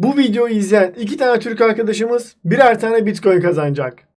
Bu videoyu izleyen iki tane Türk arkadaşımız birer tane Bitcoin kazanacak.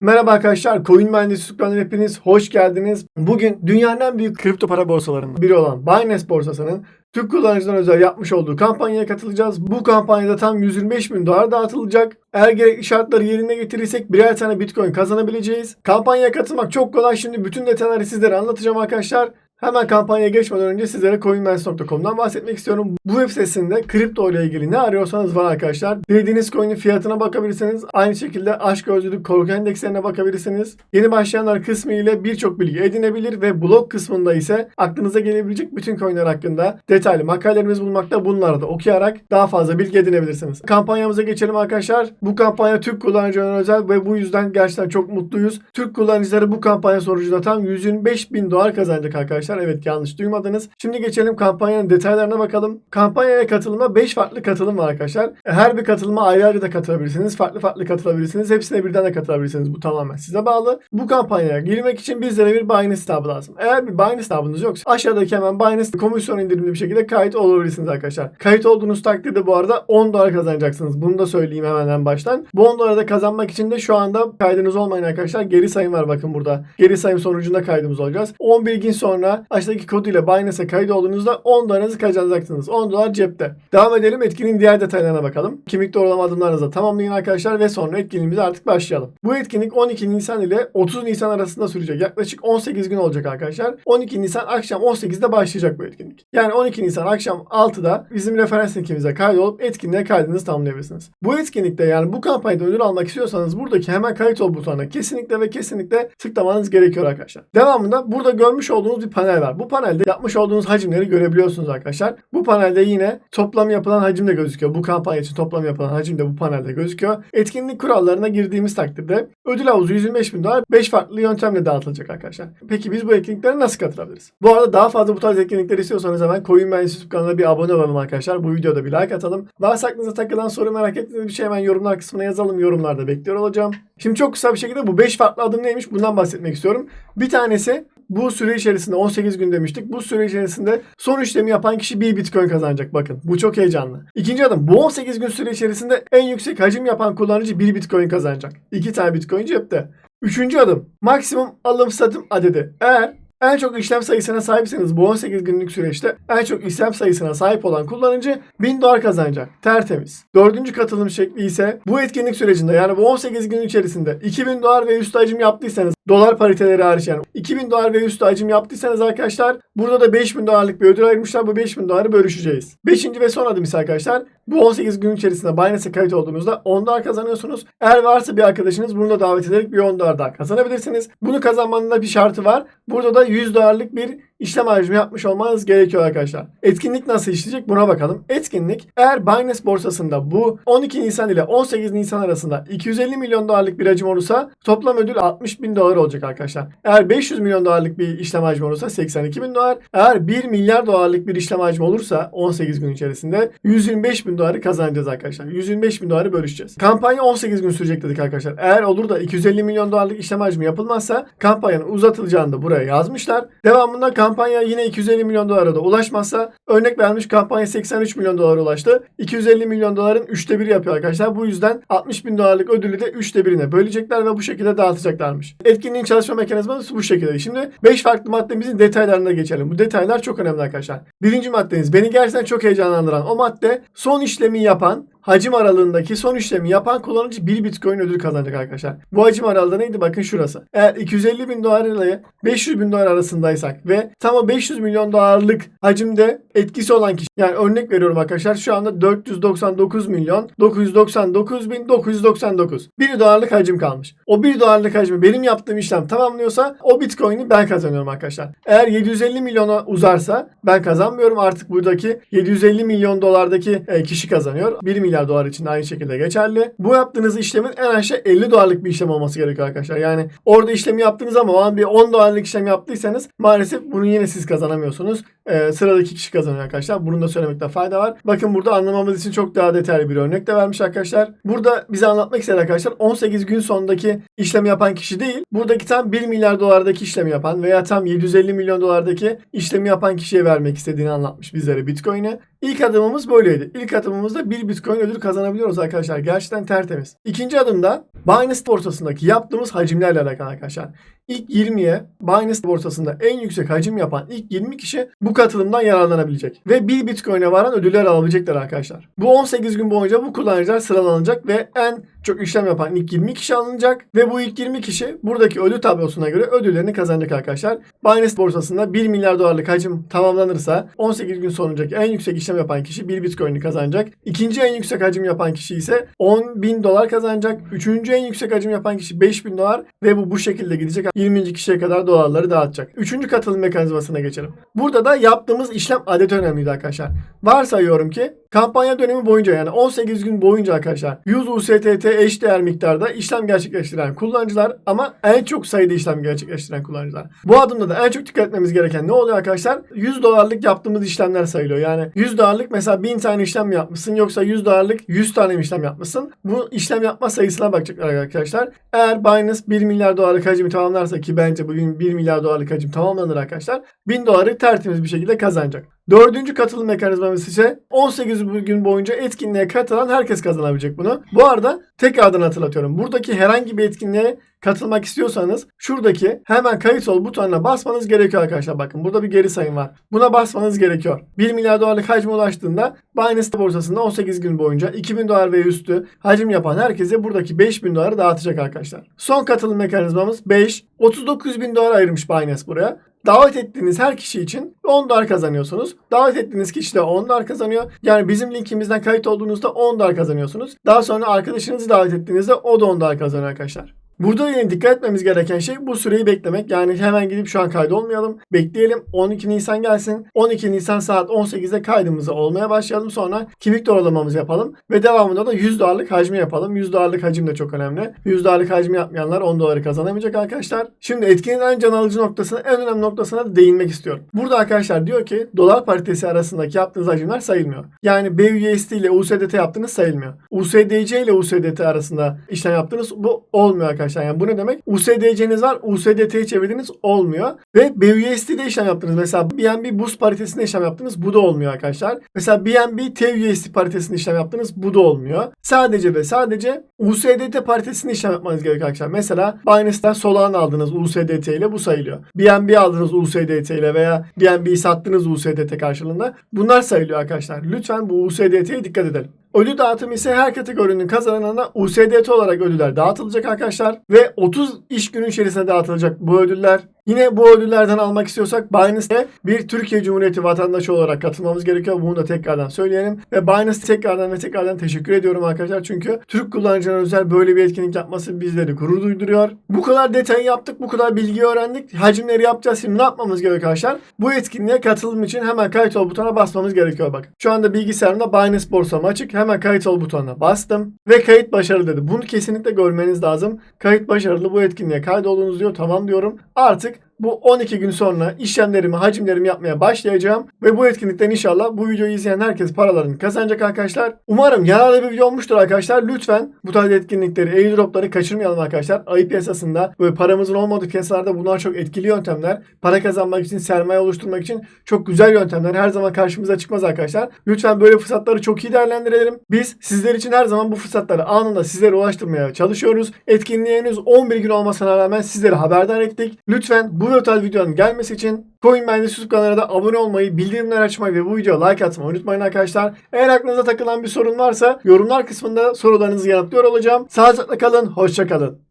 Merhaba arkadaşlar, Coin Mühendisi Sübhan'dan hepiniz hoş geldiniz. Bugün dünyanın en büyük kripto para borsalarından biri olan Binance borsasının Türk kullanıcılarına özel yapmış olduğu kampanyaya katılacağız. Bu kampanyada tam 125 bin dolar dağıtılacak. Eğer gerekli şartları yerine getirirsek birer tane Bitcoin kazanabileceğiz. Kampanyaya katılmak çok kolay. Şimdi bütün detayları sizlere anlatacağım arkadaşlar. Hemen kampanyaya geçmeden önce sizlere coinbase.com'dan bahsetmek istiyorum. Bu web sitesinde kripto ile ilgili ne arıyorsanız var arkadaşlar. Dilediğiniz coin'in fiyatına bakabilirsiniz. Aynı şekilde aşk gözlülük korku endekslerine bakabilirsiniz. Yeni başlayanlar kısmı ile birçok bilgi edinebilir ve blog kısmında ise aklınıza gelebilecek bütün coin'ler hakkında detaylı makalelerimiz bulunmakta. Bunları da okuyarak daha fazla bilgi edinebilirsiniz. Kampanyamıza geçelim arkadaşlar. Bu kampanya Türk kullanıcılarına özel ve bu yüzden gerçekten çok mutluyuz. Türk kullanıcıları bu kampanya sonucunda tam 125 bin dolar kazanacak arkadaşlar. Evet yanlış duymadınız. Şimdi geçelim kampanyanın detaylarına bakalım. Kampanyaya katılıma 5 farklı katılım var arkadaşlar. Her bir katılıma ayrı ayrı da katılabilirsiniz. Farklı farklı katılabilirsiniz. Hepsine birden de katılabilirsiniz. Bu tamamen size bağlı. Bu kampanyaya girmek için bizlere bir Binance hesabı lazım. Eğer bir Binance hesabınız yoksa aşağıdaki hemen Binance komisyon indirimli bir şekilde kayıt olabilirsiniz arkadaşlar. Kayıt olduğunuz takdirde bu arada 10 dolar kazanacaksınız. Bunu da söyleyeyim hemen en baştan. Bu 10 doları da kazanmak için de şu anda kaydınız olmayan arkadaşlar geri sayım var bakın burada. Geri sayım sonucunda kaydımız olacağız. 11 gün sonra aşağıdaki koduyla Binance'e kayıt olduğunuzda 10 dolarınızı kazanacaksınız. 10 dolar cepte. Devam edelim etkinin diğer detaylarına bakalım. Kimlik doğrulama adımlarınızı tamamlayın arkadaşlar ve sonra etkinliğimize artık başlayalım. Bu etkinlik 12 Nisan ile 30 Nisan arasında sürecek. Yaklaşık 18 gün olacak arkadaşlar. 12 Nisan akşam 18'de başlayacak bu etkinlik. Yani 12 Nisan akşam 6'da bizim referans linkimize kaydolup etkinliğe kaydınızı tamamlayabilirsiniz. Bu etkinlikte yani bu kampanyada ödül almak istiyorsanız buradaki hemen kayıt ol butonuna kesinlikle ve kesinlikle tıklamanız gerekiyor arkadaşlar. Devamında burada görmüş olduğunuz bir panel var. Bu panelde yapmış olduğunuz hacimleri görebiliyorsunuz arkadaşlar. Bu panelde yine toplam yapılan hacim de gözüküyor. Bu kampanya için toplam yapılan hacim de bu panelde gözüküyor. Etkinlik kurallarına girdiğimiz takdirde ödül havuzu 125 bin dolar 5 farklı yöntemle dağıtılacak arkadaşlar. Peki biz bu etkinliklere nasıl katılabiliriz? Bu arada daha fazla bu tarz etkinlikler istiyorsanız hemen Coin Mühendisi YouTube kanalına bir abone olalım arkadaşlar. Bu videoda bir like atalım. Varsa aklınıza takılan soru merak ettiğiniz bir şey hemen yorumlar kısmına yazalım. Yorumlarda bekliyor olacağım. Şimdi çok kısa bir şekilde bu 5 farklı adım neymiş bundan bahsetmek istiyorum. Bir tanesi bu süre içerisinde 18 gün demiştik. Bu süre içerisinde son işlemi yapan kişi bir bitcoin kazanacak. Bakın bu çok heyecanlı. İkinci adım bu 18 gün süre içerisinde en yüksek hacim yapan kullanıcı bir bitcoin kazanacak. İki tane bitcoin cepte. Üçüncü adım maksimum alım satım adedi. Eğer en çok işlem sayısına sahipseniz bu 18 günlük süreçte en çok işlem sayısına sahip olan kullanıcı 1000 dolar kazanacak. Tertemiz. Dördüncü katılım şekli ise bu etkinlik sürecinde yani bu 18 gün içerisinde 2000 dolar ve üstü hacim yaptıysanız dolar pariteleri hariç yani 2000 dolar ve üstü hacim yaptıysanız arkadaşlar burada da 5000 dolarlık bir ödül ayırmışlar. Bu 5000 doları bölüşeceğiz. Beşinci ve son adım ise arkadaşlar bu 18 gün içerisinde Binance'e kayıt olduğunuzda 10 dolar kazanıyorsunuz. Eğer varsa bir arkadaşınız bunu da davet ederek bir 10 dolar daha kazanabilirsiniz. Bunu kazanmanın da bir şartı var. Burada da 100 dolarlık bir işlem hacmi yapmış olmanız gerekiyor arkadaşlar. Etkinlik nasıl işleyecek buna bakalım. Etkinlik eğer Binance borsasında bu 12 Nisan ile 18 Nisan arasında 250 milyon dolarlık bir hacim olursa toplam ödül 60 bin dolar olacak arkadaşlar. Eğer 500 milyon dolarlık bir işlem hacmi olursa 82 bin dolar. Eğer 1 milyar dolarlık bir işlem hacmi olursa 18 gün içerisinde 125 bin doları kazanacağız arkadaşlar. 125 bin doları bölüşeceğiz. Kampanya 18 gün sürecek dedik arkadaşlar. Eğer olur da 250 milyon dolarlık işlem hacmi yapılmazsa kampanyanın uzatılacağını da buraya yazmışlar. Devamında kampanya yine 250 milyon dolara da ulaşmazsa örnek vermiş kampanya 83 milyon dolara ulaştı. 250 milyon doların 3'te 1 yapıyor arkadaşlar. Bu yüzden 60 bin dolarlık ödülü de 3'te 1'ine bölecekler ve bu şekilde dağıtacaklarmış. Etkinliğin çalışma mekanizması bu şekilde. Şimdi 5 farklı maddemizin detaylarına geçelim. Bu detaylar çok önemli arkadaşlar. Birinci maddeniz beni gerçekten çok heyecanlandıran o madde son işlemi yapan hacim aralığındaki son işlemi yapan kullanıcı 1 bitcoin ödül kazanacak arkadaşlar. Bu hacim aralığı neydi? Bakın şurası. Eğer 250 bin dolar ile 500 bin dolar arasındaysak ve tam o 500 milyon dolarlık hacimde etkisi olan kişi yani örnek veriyorum arkadaşlar şu anda 499 milyon 999 bin 999 1 dolarlık hacim kalmış. O 1 dolarlık hacmi benim yaptığım işlem tamamlıyorsa o bitcoin'i ben kazanıyorum arkadaşlar. Eğer 750 milyona uzarsa ben kazanmıyorum artık buradaki 750 milyon dolardaki e, kişi kazanıyor. 1 milyar dolar için de aynı şekilde geçerli. Bu yaptığınız işlemin en aşağı 50 dolarlık bir işlem olması gerekiyor arkadaşlar. Yani orada işlemi yaptınız ama o an bir 10 dolarlık işlem yaptıysanız maalesef bunu yine siz kazanamıyorsunuz. E, sıradaki kişi kazanıyor arkadaşlar. Bunu da söylemekte fayda var. Bakın burada anlamamız için çok daha detaylı bir örnek de vermiş arkadaşlar. Burada bize anlatmak istedi arkadaşlar 18 gün sonundaki işlemi yapan kişi değil. Buradaki tam 1 milyar dolardaki işlemi yapan veya tam 750 milyon dolardaki işlemi yapan kişiye vermek istediğini anlatmış bizlere Bitcoin'i. İlk adımımız böyleydi. İlk adımımızda bir Bitcoin ödül kazanabiliyoruz arkadaşlar. Gerçekten tertemiz. İkinci adımda Binance borsasındaki yaptığımız hacimlerle alakalı arkadaşlar. İlk 20'ye Binance borsasında en yüksek hacim yapan ilk 20 kişi bu katılımdan yararlanabilecek. Ve bir Bitcoin'e varan ödüller alabilecekler arkadaşlar. Bu 18 gün boyunca bu kullanıcılar sıralanacak ve en çok işlem yapan ilk 20 kişi alınacak ve bu ilk 20 kişi buradaki ödül tablosuna göre ödüllerini kazanacak arkadaşlar. Binance borsasında 1 milyar dolarlık hacim tamamlanırsa 18 gün sonraki en yüksek işlem yapan kişi 1 Bitcoin'i kazanacak. İkinci en yüksek hacim yapan kişi ise 10 bin dolar kazanacak. Üçüncü en yüksek hacim yapan kişi 5 bin dolar ve bu bu şekilde gidecek. 20. kişiye kadar dolarları dağıtacak. Üçüncü katılım mekanizmasına geçelim. Burada da yaptığımız işlem adet önemliydi arkadaşlar. Varsayıyorum ki kampanya dönemi boyunca yani 18 gün boyunca arkadaşlar 100 USDT eşdeğer miktarda işlem gerçekleştiren kullanıcılar ama en çok sayıda işlem gerçekleştiren kullanıcılar. Bu adımda da en çok dikkat etmemiz gereken ne oluyor arkadaşlar? 100 dolarlık yaptığımız işlemler sayılıyor. Yani 100 dolarlık mesela 1000 tane işlem yapmışsın yoksa 100 dolarlık 100 tane işlem yapmışsın? Bu işlem yapma sayısına bakacaklar arkadaşlar. Eğer Binance 1 milyar dolarlık hacmi tamamlarsa ki bence bugün 1 milyar dolarlık hacim tamamlanır arkadaşlar. 1000 doları tertemiz bir şekilde kazanacak. Dördüncü katılım mekanizmamız ise 18 gün boyunca etkinliğe katılan herkes kazanabilecek bunu. Bu arada tekrardan hatırlatıyorum. Buradaki herhangi bir etkinliğe katılmak istiyorsanız şuradaki hemen kayıt ol butonuna basmanız gerekiyor arkadaşlar. Bakın burada bir geri sayım var. Buna basmanız gerekiyor. 1 milyar dolarlık hacme ulaştığında Binance borsasında 18 gün boyunca 2000 dolar ve üstü hacim yapan herkese buradaki 5000 doları dağıtacak arkadaşlar. Son katılım mekanizmamız 5. 39 bin dolar ayırmış Binance buraya. Davet ettiğiniz her kişi için 10 dolar kazanıyorsunuz. Davet ettiğiniz kişi de 10 dolar kazanıyor. Yani bizim linkimizden kayıt olduğunuzda 10 dolar kazanıyorsunuz. Daha sonra arkadaşınızı davet ettiğinizde o da 10 dolar kazanıyor arkadaşlar. Burada yine dikkat etmemiz gereken şey bu süreyi beklemek. Yani hemen gidip şu an kaydolmayalım. Bekleyelim. 12 Nisan gelsin. 12 Nisan saat 18'de kaydımıza olmaya başlayalım. Sonra kimlik doğrulamamızı yapalım. Ve devamında da 100 dolarlık hacmi yapalım. 100 dolarlık hacim de çok önemli. 100 dolarlık hacmi yapmayanlar 10 doları kazanamayacak arkadaşlar. Şimdi etkinin en can alıcı noktasına, en önemli noktasına da değinmek istiyorum. Burada arkadaşlar diyor ki dolar paritesi arasındaki yaptığınız hacimler sayılmıyor. Yani BUSD ile USDT yaptığınız sayılmıyor. USDC ile USDT arasında işlem yaptığınız bu olmuyor arkadaşlar arkadaşlar. Yani bu ne demek? USDC'niz var. USDT'ye çevirdiğiniz olmuyor. Ve BUSD'de işlem yaptınız. Mesela BNB boost paritesinde işlem yaptınız. Bu da olmuyor arkadaşlar. Mesela BNB TUSD paritesinde işlem yaptınız. Bu da olmuyor. Sadece ve sadece USDT paritesinde işlem yapmanız gerekiyor arkadaşlar. Mesela Binance'den Solana aldınız USDT ile bu sayılıyor. BNB aldınız USDT ile veya BNB'yi sattınız USDT karşılığında. Bunlar sayılıyor arkadaşlar. Lütfen bu USDT'ye dikkat edelim. Ödül dağıtımı ise her kategorinin kazananına USDT olarak ödüller dağıtılacak arkadaşlar. Ve 30 iş günü içerisinde dağıtılacak bu ödüller. Yine bu ödüllerden almak istiyorsak Binance'e bir Türkiye Cumhuriyeti vatandaşı olarak katılmamız gerekiyor. Bunu da tekrardan söyleyelim. Ve Binance tekrardan ve tekrardan teşekkür ediyorum arkadaşlar. Çünkü Türk kullanıcılarına özel böyle bir etkinlik yapması bizleri gurur duyduruyor. Bu kadar detay yaptık. Bu kadar bilgi öğrendik. Hacimleri yapacağız. Şimdi ne yapmamız gerekiyor arkadaşlar? Bu etkinliğe katılım için hemen kayıt ol butonuna basmamız gerekiyor bak. Şu anda bilgisayarımda Binance borsam açık. Hemen kayıt ol butonuna bastım. Ve kayıt başarılı dedi. Bunu kesinlikle görmeniz lazım. Kayıt başarılı bu etkinliğe kaydoldunuz diyor. Tamam diyorum. Artık bu 12 gün sonra işlemlerimi, hacimlerimi yapmaya başlayacağım. Ve bu etkinlikten inşallah bu videoyu izleyen herkes paralarını kazanacak arkadaşlar. Umarım yararlı bir video olmuştur arkadaşlar. Lütfen bu tarz etkinlikleri, airdropları kaçırmayalım arkadaşlar. Ayı piyasasında böyle paramızın olmadığı piyasalarda bunlar çok etkili yöntemler. Para kazanmak için, sermaye oluşturmak için çok güzel yöntemler. Her zaman karşımıza çıkmaz arkadaşlar. Lütfen böyle fırsatları çok iyi değerlendirelim. Biz sizler için her zaman bu fırsatları anında sizlere ulaştırmaya çalışıyoruz. Etkinliğe henüz 11 gün olmasına rağmen sizleri haberdar ettik. Lütfen bu ve tarz videonun gelmesi için Coin Mühendisi YouTube kanalına da abone olmayı, bildirimleri açmayı ve bu videoya like atmayı unutmayın arkadaşlar. Eğer aklınıza takılan bir sorun varsa yorumlar kısmında sorularınızı yanıtlıyor olacağım. Sağlıcakla kalın, hoşça kalın.